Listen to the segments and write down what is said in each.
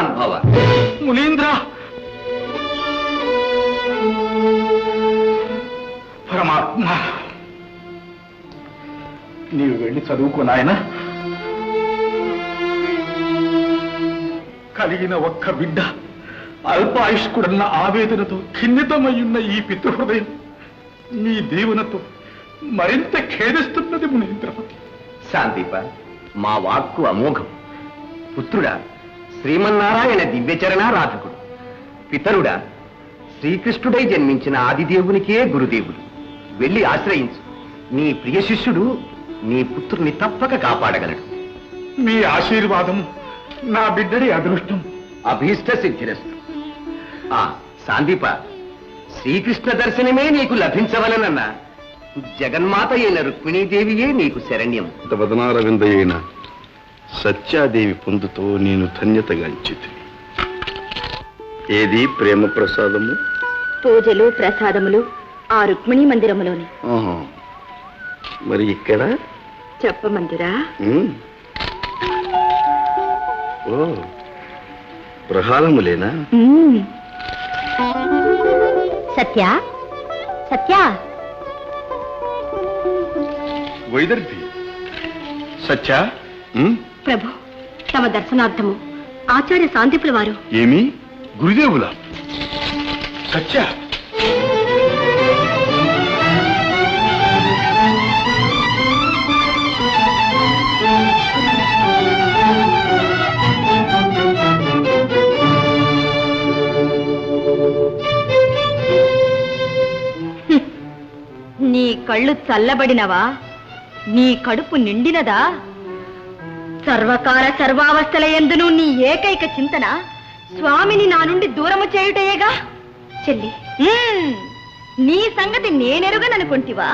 ఆయుష్మాన్ భవ మునీంద్ర! పరమాత్మ! నీవు వెళ్ళి చదువుకో నాయన. కలిగిన ఒక్క బిడ్డ అల్పాయుష్కుడన్న ఆవేదనతో ఖిన్నితమయ్యున్న ఈ పితృహృదయం నీ దీవెనతో మరింత ఖేదిస్తున్నది మునీంద్ర. శాంతిప మా వాక్కు అమోఘం. పుత్రుడా శ్రీమన్నారాయణ దివ్యచరణ రాధకుడు పితరుడా శ్రీకృష్ణుడై జన్మించిన ఆదిదేవునికే గురుదేవుడు. వెళ్ళి ఆశ్రయించు. నీ ప్రియ శిష్యుడు నీ పుత్రుని తప్పక కాపాడగలడు. మీ ఆశీర్వాదం నా బిడ్డడి అదృష్టం. అభీష్ట సిద్ధిరస్తు. ఆ సాందీప శ్రీకృష్ణ దర్శనమే నీకు లభించవలనన్న జగన్మాత అయిన రుక్మిణీదేవియే నీకు శరణ్యం. వదనారవిందయైన సత్యాదేవి పొందుతో నేను ధన్యతగాంచితి ఏది ప్రేమ ప్రసాదము? పూజలు ప్రసాదములు ఆ రుక్మిణీ మందిరములోని. ఆహా. మరి ఇక్కడ? చెప్పమందిరా ఉమ్. ఓ ప్రహారములేనా? సత్య సత్య. వైదర్భి సత్య? ఉమ్? ప్రభు తమ దర్శనార్థము ఆచార్య శాంతిపుల వారు. ఏమి? గురుదేవుల? సత్య? నీ కళ్ళు చల్లబడినవా? నీ కడుపు నిండినదా? సర్వకాల సర్వావస్థల ఎందును నీ ఏకైక చింతన స్వామిని నా నుండి దూరము చేయుటయేగా? చెల్లి నీ సంగతి నేనెరుగననుకుంటివా?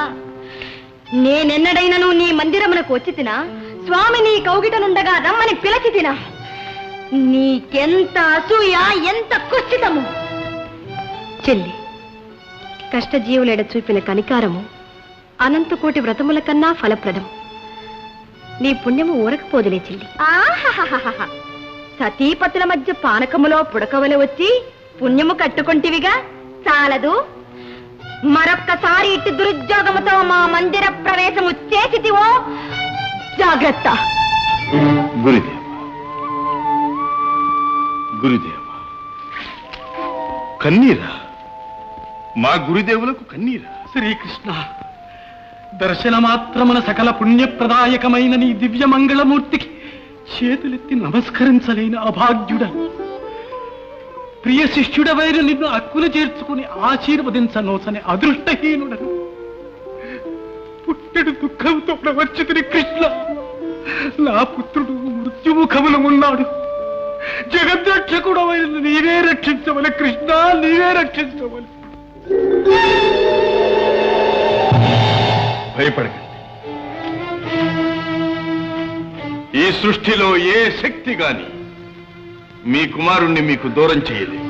నేనెన్నడైనను నీ మందిరమునకు వచ్చి తినా స్వామి నీ కౌగిటనుండగా రమ్మని పిలచి తినా నీకెంత అసూయ ఎంత కుస్థితము? చెల్లి కష్టజీవులెడ చూపిన కనికారము అనంతకోటి వ్రతముల కన్నా ఫలప్రదం నీ పుణ్యము ఊరకపోదులే చెల్లి. సతీపతుల మధ్య పానకములో పుడకవలు వచ్చి పుణ్యము కట్టుకుంటివిగా? చాలదు. మరొక్కసారి ఇట్టి దురుద్యోగముతో మా మందిర ప్రవేశము చేసితివో? జాగ్రత్త. గురుదేవ. గురుదేవ. కన్నీరా. మా గురుదేవులకు కన్నీరా. శ్రీకృష్ణ. దర్శనమాత్రమున సకల పుణ్యప్రదాయకమైన నీ దివ్య మంగళమూర్తికి చేతులెత్తి నమస్కరించలేని అభాగ్యుడ. ప్రియ శిష్యుడవైన నిన్ను అక్కున చేర్చుకుని ఆశీర్వదించనోసని అదృష్టహీనుడను. పుట్టెడు దుఃఖంతో ప్రవర్చితుని కృష్ణ నా పుత్రుడు మృత్యుముఖమున ఉన్నాడు. జగద్రక్షకుడవైన నీవే రక్షించవల కృష్ణ నీవే రక్షించవల. భయపడకండి. ఈ సృష్టిలో ఏ శక్తి గాని మీ కుమారుణ్ణి మీకు దూరం చేయలేదు.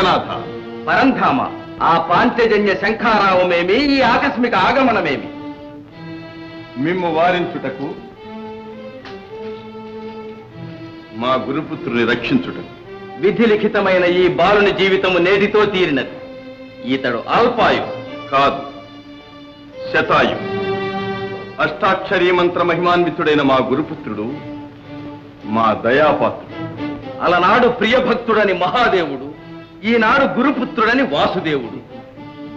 పరేతనాథ పరంధామ ఆ పాంచజన్య శంఖారావమేమి ఈ ఆకస్మిక ఆగమనమేమి? మిమ్ము వారించుటకు మా గురుపుత్రుని రక్షించుటకు. విధి లిఖితమైన ఈ బాలుని జీవితము నేటితో తీరినది. ఇతడు అల్పాయు. కాదు శతాయు. అష్టాక్షరీ మంత్ర మహిమాన్వితుడైన మా గురుపుత్రుడు మా దయాపాత్రుడు. అలనాడు ప్రియభక్తుడని మహాదేవుడు ఈనాడు గురుపుత్రుడని వాసుదేవుడు.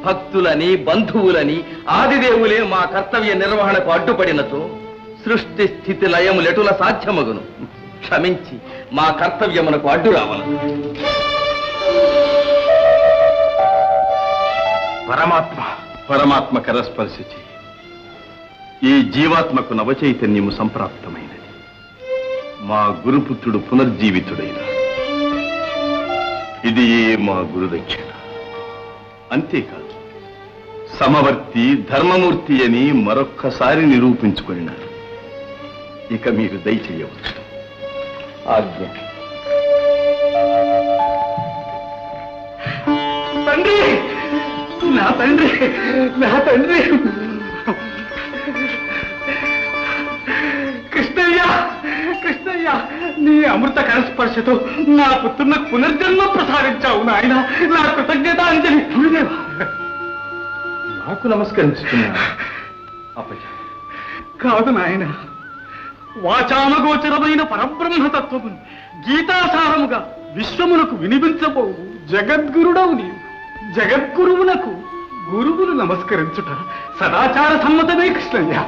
భక్తులని బంధువులని ఆదిదేవులే మా కర్తవ్య నిర్వహణకు అడ్డుపడినచో సృష్టి స్థితి లయములెటుల సాధ్యమగును. క్షమించి మా కర్తవ్యమునకు అడ్డు రావలను పరమాత్మ. పరమాత్మ కరస్పర్శ ఈ జీవాత్మకు నవచైతన్యము సంప్రాప్తమైనది. మా గురుపుత్రుడు పునర్జీవితుడైన ఇది మా గురుదక్షిణ. అంతేకాదు సమవర్తి ధర్మమూర్తి అని మరొక్కసారి నిరూపించుకున్నారు. ఇక మీరు దయచేయవచ్చు. ఆజ్ఞ. తండ్రి! నా తండ్రి! నా తండ్రి! నీ అమృత కరస్పర్శతో నా పుత్రులకు పునర్జన్మ ప్రసాదించావు నాయన. నా కృతజ్ఞత అంజలి. నాకు నమస్కరించుతున్నా అప్పయ్య. కాదు నాయన. వాచామగోచరమైన పరబ్రహ్మతత్వము గీతాసారముగా విశ్వమునకు వినిపించబోవు జగద్గురుడవు నీవు. జగద్గురువునకు గురువులు నమస్కరించుట సదాచార సమ్మతమే కృష్ణయ్య.